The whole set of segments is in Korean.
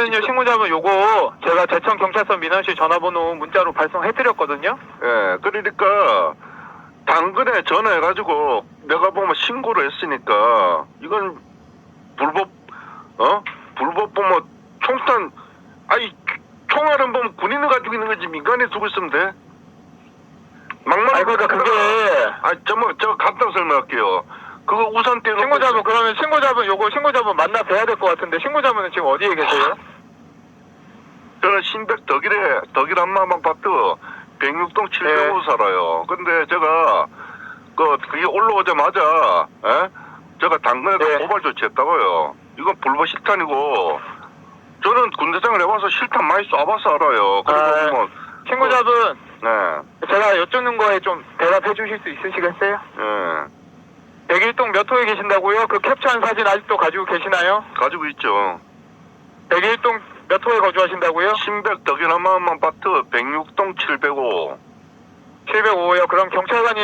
그러면요 신고자분 요거 제가 제천 경찰서 민원실 전화번호 문자로 발송해드렸거든요. 예, 그러니까 당근에 전화해가지고 내가 보면 신고를 했으니까 이건 불법 어 불법 보면 총탄 아니 총알은 보면 군인을 가지고 있는 거지 민간에 두고 있으면 돼. 막말. 아니 그러니까 그게 아 저뭐 저 간단 설명할게요. 그거 우산 떼놓고 신고자분 그러면 신고자분 요거 신고자분 만나 뵈야 될 것 같은데 신고자분은 지금 어디에 계세요? 저는 신백 덕일에 덕일 한마만 봤트 106동 705 네. 살아요. 근데 제가 그 그게 올라오자마자 에? 제가 당근에 네. 고발 조치했다고요. 이건 불법 실탄이고 저는 군대장을 해봐서 실탄 많이 쏴봐서 알아요. 그리고 아, 뭐 신고자분 네, 제가 여쭙는 거에 좀 대답해 주실 수 있으시겠어요? 예, 101동 몇 호에 계신다고요? 그 캡처한 사진 아직도 가지고 계시나요? 가지고 있죠. 101동 몇 호에 거주하신다고요? 신백 한마만 봤트 106동 705. 705요. 그럼 경찰관이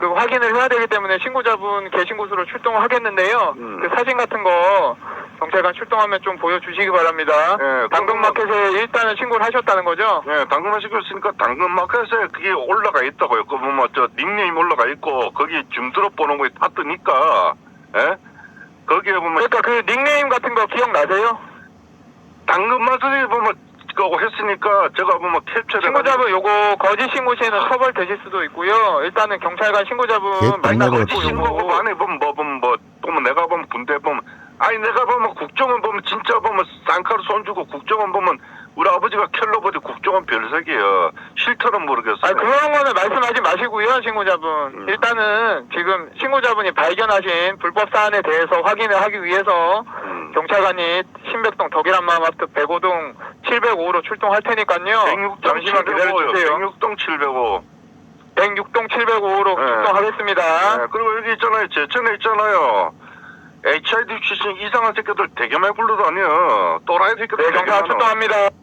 그 확인을 해야 되기 때문에 신고자분 계신 곳으로 출동을 하겠는데요. 음. 그 사진 같은 거 경찰관 출동하면 좀 보여주시기 바랍니다. 네, 당근마켓에 일단은 신고를 하셨다는 거죠? 예, 당근마시고 있으니까 당근마켓에 그게 올라가 있다고요. 그 뭐 저 닉네임 올라가 있고 거기 줌드롭 보는 거에 다 뜨니까 예? 거기에 보면 그러니까 그 닉네임 같은 거 기억나세요? 당근마켓에 보면 그거 했으니까 제가 보면 캡처를 신고자분 요거 거짓 신고 시에는 처벌 되실 수도 있고요. 일단은 경찰관 개 똥내고 뵙고 신고고 요거 안에 보면 뭐 보면 뭐 보면 내가 아니 내가 보면 국정원 보면 진짜 보면 쌍카로 손 주고 국정원 보면 우리 아버지가 켈러버디 국정원 별색이에요 실처럼 모르겠어요 아 그런 거는 말씀하지 마시고요, 신고자분. 음. 일단은 지금 신고자분이 발견하신 불법 사안에 대해서 확인을 하기 위해서 음. 경찰관이 신백동 덕일한마마트 105동 705로 출동할 테니까요. 106동 잠시만 705요. 기다려주세요. 106동 705. 106동 705로 네. 출동하겠습니다. 네, 그리고 여기 있잖아요. 제천에 있잖아요. HID 출신 이상한 새끼들 많이 불러다녀. 또라이 새끼들 네. 출동합니다.